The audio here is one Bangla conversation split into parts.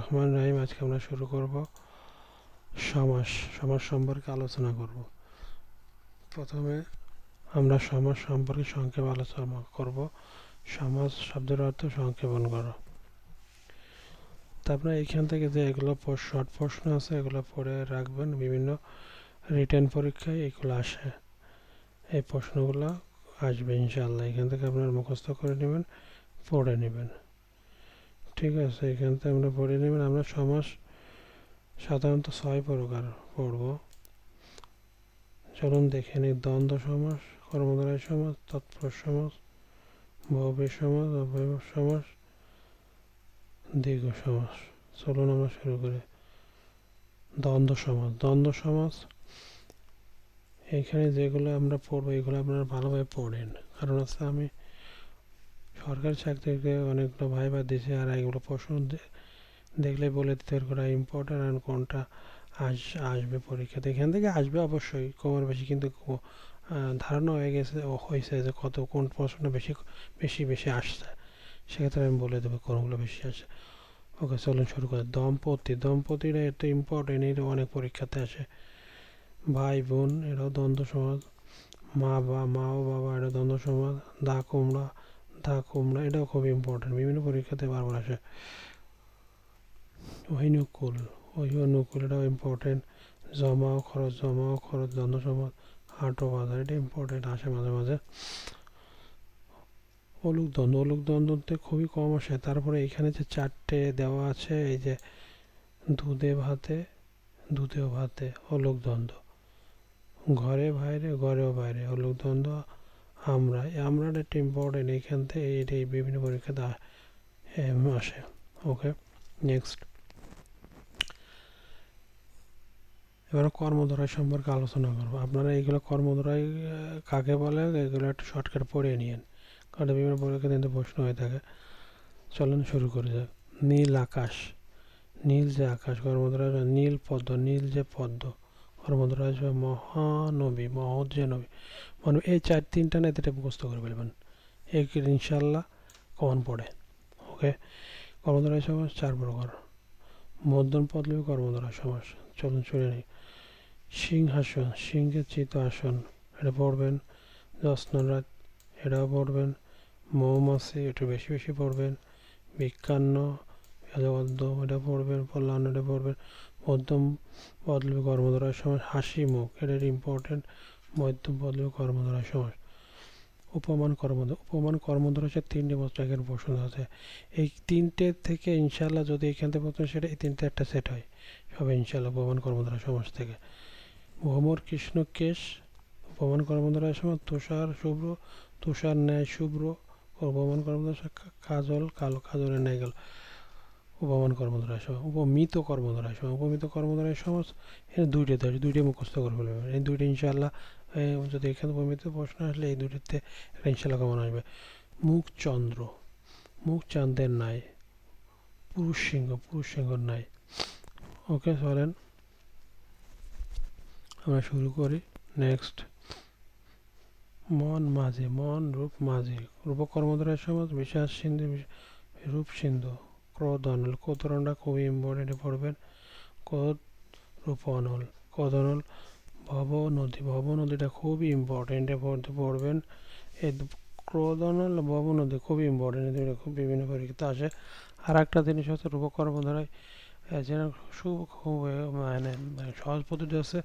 রহমান রাহিম, আজকে আমরা শুরু করব সমাস সমাস সম্পর্কে আলোচনা করব। প্রথমে আমরা সমাস সম্পর্কে সংক্ষেপ আলোচনা করব। সমাজ শব্দের অর্থ সংক্ষেপণ করো। তারপরে এখান থেকে যে এগুলো শর্ট প্রশ্ন আছে, এগুলো পড়ে রাখবেন। বিভিন্ন রিটার্ন পরীক্ষায় এগুলো আসে। এই প্রশ্নগুলো আসবে ইনশাল্লাহ এখান থেকে আপনারা মুখস্থ করে নেবেন, পড়ে নেবেন। ঠিক আছে, এখান থেকে আমরা পড়ে নেবেন আমরা সমাস সাধারণত ছয় প্রকার পড়ব। চলুন দেখে নিই, দ্বন্দ্ব সমাস কর্মধারায় সমাস তৎপর সমাস ভবে সমাস অভয় সমাস দীর্ঘ সমাস চলুন আমরা শুরু করি। দ্বন্দ্ব সমাস দ্বন্দ্ব সমাস এখানে যেগুলো আমরা পড়ব, এগুলো আপনারা ভালোভাবে পড়েন। কারণ হচ্ছে আমি সরকারি চাকরিকে অনেকগুলো ভাইবা দিয়েছে আর এগুলো প্রশ্ন দেখলে বলে দিতে কোনটা ইম্পর্টেন্ট আর কোনটা আস, আসবে পরীক্ষাতে এখান থেকে আসবে অবশ্যই, কমার বেশি, কিন্তু ধারণা হয়ে গেছে হয়েছে যে কত, কোন প্রশ্নটা বেশি বেশি বেশি আসছে। সেক্ষেত্রে আমি বলে দেবো কোনগুলো বেশি আসে। ওকে, চলুন শুরু করে। দম্পতি, দম্পতিরা এত ইম্পর্টেন্ট এটা অনেক পরীক্ষাতে আসে। ভাই, বোন এটাও দ্বন্দ্ব সমাজ। মা, বা মা ও বাবা এটা দ্বন্দ্ব সমাজ। দা, কুমড়া দা কুমড়া এটাও খুব ইম্পর্টেন্ট বিভিন্ন পরীক্ষাতে বারবার আসে অনুকূল ওই অনুকূল এটাও ইম্পর্টেন্ট জমা, খরচ জমা, খরচ দ্বন্দ্ব সমাজ হাট ও বাজার, এটা ইম্পর্টেন্ট আসে মাঝে মাঝে। অলুক দ্বন্দ্ব অলুক দ্বন্দ্বতে খুবই কম আসে, তারপরে এখানে যে চারটে দেওয়া আছে, এই যে দুধে, ভাতে দুধেও ভাতে, অলুক দ্বন্দ্ব ঘরে, বাইরে, ঘরেও বাইরে, অলুক দ্বন্দ্ব আমরা আমরা একটা ইম্পর্টেন্ট এখান থেকে এই বিভিন্ন পরীক্ষাতে আসে। ওকে নেক্সট এবার কর্মধারায় সম্পর্কে আলোচনা করব। আপনারা এইগুলো কর্মধারায় কাকে বলে, এগুলো একটু শর্টকাট পড়ে নিন কারণ বিভিন্ন পরীক্ষা কিন্তু প্রশ্ন হয়ে থাকে। চলুন শুরু করে যাক নীল আকাশ। নীল যে আকাশ কর্মধারায় নীল পদ্ম, নীল যে পদ্ম। আসবে মহানবী মহৎ যে নবী। মানে এই চার তিনটা না এটা মুখস্থ করে ফেলবেন। এই ইনশাল্লাহ কমন পড়ে। ওকে? কর্মধারায় সমাস চার প্রকার। মধ্যম পদলবী কর্মধারা সমাস চলুন শুনে নিই। সিংহাসন, সিংহের চিত আসন এটা পড়বেন। যশ্নরাত এটাও পড়বেন। মৌমাছি, একটু বেশি বেশি পড়বেন। বিজ্ঞান্য পদ্ম এটা পড়বেন। কল্যাণ, এটা পড়বেন। মধ্যম পদলবী কর্মধারার সময়। হাসি, মুখ এটা ইম্পর্টেন্ট মধ্যম পদলবী কর্মধারার সময়। উপমান কর্মধারা উপমান কর্মধারা হচ্ছে তিনটে এখানে প্রশ্ন আছে। এই তিনটে থেকে ইনশাল্লাহ যদি এখান থেকে প্রথম সেটা, এই তিনটে একটা সেট হয়। সবে ইনশাল্লাহ উপমান কর্মধারা সমাজ থেকে। ভ্রমর কৃষ্ণ কেশ, উপমান কর্মধারার সময় তুষার শুভ্র, তুষার ন্যায় শুভ্র, উপমান কর্মধারা কাজল, কালো কাজলের ন্যায় গেল উপমান কর্মধারায় সময় উপমিত কর্মধারায় সময় উপমিত কর্মধারায় সমাজ এখানে দুইটা দেয় দুইটাই মুখস্থ করে এই দুইটা ইনশাল্লাহ যদি এখানে উপমিত প্রশ্ন আসলে এই দুইটাতে একটা ইনশাল্লাহ কমন আসবে। মুখ চন্দ্র মুখ নাই, পুরুষ সিংহ, পুরুষ সিংহর নাই। ওকে, চলেন। আমরা শুরু করি। নেক্সট মন মাঝে, মন রূপ মাঝে। রূপ কর্মধারায় সমাজ, বিশ্বাস সিন্ধু, রূপ সিন্ধু। ক্রোধ অনল কোতরণটা খুবই ইম্পর্টেন্ট পড়বেন। ক্রোধ রূপ অনল ক্রোধ অনল ভব নদী, ভব নদীটা খুবই ইম্পর্টেন্টে পড়তে পড়বেন। এই ক্রোধ অনল ভব নদী খুবই ইম্পর্টেন্ট এটা খুব বিভিন্ন পরীক্ষাতে আসে। আর একটা জিনিস হচ্ছে রূপ কর্মধারায় যেন খুব খুব মানে সহজ পদ্ধতি আছে।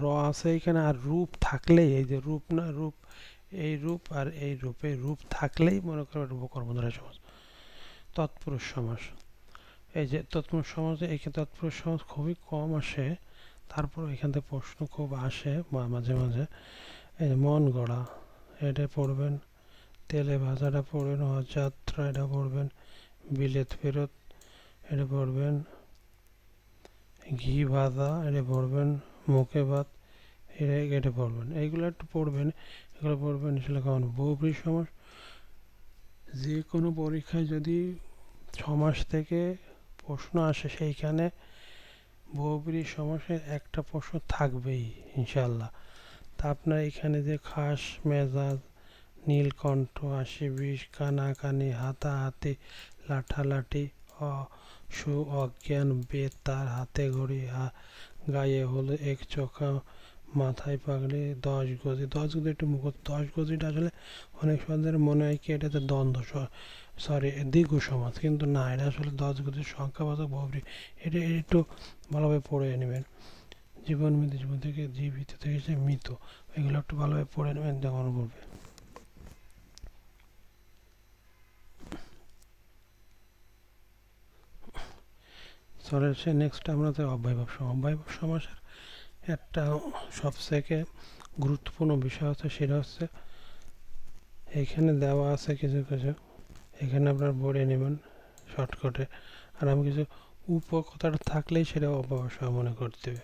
র আছে এখানে আর রূপ থাকলেই, এই যে রূপ না, রূপ, এই রূপ আর এই রূপে রূপ থাকলেই মনে করবে রূপ কর্মধারায় সমাজ তৎপুরুষ সমাস। এই যে তৎপুরুষ সমাজে এখানে তৎপুরুষ সমাজ খুবই কম আসে, তারপর এখান থেকে প্রশ্ন খুব আসে মাঝে মাঝে। এই যে মন গড়া, এটা পড়বেন, তেলে ভাজাটা পড়বেন যাত্রা এটা পড়বেন, বিলেত ফেরত এটা পড়বেন, ঘি ভাজা এটা পড়বেন, মুখে ভাত এটা এটা পড়বেন। এইগুলো একটু পড়বেন, এগুলো পড়বেন সেটা কেমন বহুব্রী সমাস, যে কোনো পরীক্ষায় যদি ছ মাস থেকে প্রশ্ন আসে সেইখানে। বহুব্রী সমাসের একটা প্রশ্ন থাকবেই, ইনশাল্লাহ। তা আপনার এখানে যে খাস মেজাজ, নীলকণ্ঠ আশি বিষ কানাকানি, হাতাহাতি, লাঠালাঠি সু অজ্ঞান বেদ, তার হাতে ঘড়ি, হা, গায়ে হলো এক চোখা, মাথায় পাগলি দশ গজি। দশ গজি একটু মুখ দশ গজিটা আসলে অনেক সময় মনে হয় কি এটাতে দ্বন্দ্ব। সরি দ্বিগু সমাজ, কিন্তু না, এটা আসলে দশ গজির সংখ্যাবাচক বহুব্রী এটা একটু ভালোভাবে পড়ে নেবেন। জীবন মৃত জীবন থেকে জীবিত থেকে সে মৃত এগুলো একটু ভালোভাবে পড়ে নেবেন যেমন করবে সরের সে নেক্সট আমরা তো অব্যয়ভাব সমাস অব্যয়ভাব সমাসের একটা সবথেকে গুরুত্বপূর্ণ বিষয় হচ্ছে, সেটা হচ্ছে, এখানে দেওয়া আছে কিছু কিছু এখানে আপনার পড়ে নেবেন শর্টকাটে আর আমি কিছু উপ কথাটা থাকলেই সেটা অব্যয় মনে করতে হবে।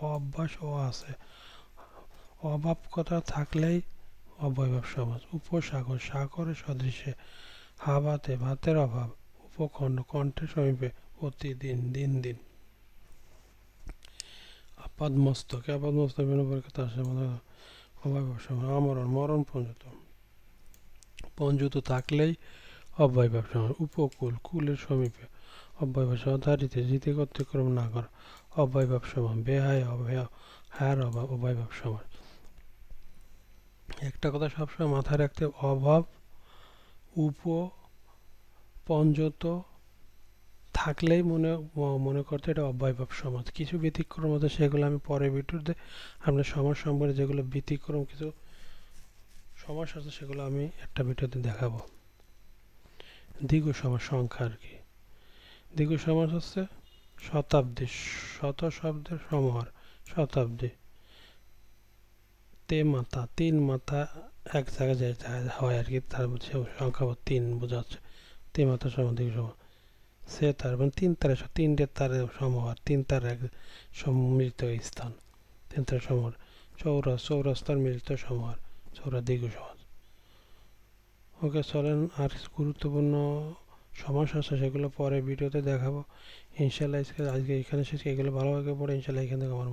অভ্যাস ও আছে। অভাব কথা থাকলেই অবয়ব সমাজ। উপসাগর, সাগরের সদৃশ্যে হাবাতে ভাতের অভাব। উপখণ্ড কণ্ঠের সমীপে প্রতিদিন, দিন দিন। আপাদ মস্তক আপাদ মস্তক তার সমাজ। আমরণ, মরণ পঞ্জুত। পঞ্জুত থাকলেই অব্যয়ভাব সমাজ উপকূল, কুলের সমীপে অব্যয়ভাব সমাজ ধারিতে জিতে কর্তৃক্রম না করা। অব্যয়ভাব সমাজ বেহায় অভয় হায়ার অভাব অবয়ভাব সমাজ একটা কথা সবসময় মাথায় রাখতে অভাব উপ পঞ্জত থাকলেই মনে মনে করতে এটা অব্যয় অব্যয়ভাব সমাজ কিছু ব্যতিক্রম আছে, সেগুলো আমি পরে ভিডিওতে আপনার সমাজ সম্পর্কে যেগুলো ব্যতিক্রম, কিছু সমাজ আছে, সেগুলো আমি একটা ভিডিওতে দেখাবো। দীর্ঘ সমাজ সংখ্যা আর কি। দীর্ঘ সমাজ হচ্ছে শতাব্দী, শত শব্দের সমাহার, শতাব্দী। তে মাথা, তিন মাথা এক জায়গায় হয় আর কি। তার মধ্যে সংখ্যা তিন বোঝাচ্ছে তে মাথা সমাধিক সমান সে তার মানে তিন তারে তিনটে তারের সমাহার, তিন তার এক সম্মিলিত স্থান, তিন তারের সমাহার। চৌরাস চৌরাস্তার মিলিত সমাহার, চৌরা দীর্ঘ সমাজ ওকে চলেন, আর গুরুত্বপূর্ণ সমস্যা আছে সেগুলো পরে ভিডিওতে দেখাবো। ইনশাল্লাহ আজকে এখানে শেষ, এগুলো ভালোভাবে পড়ে, ইনশাল্লাহ এখান থেকে আমার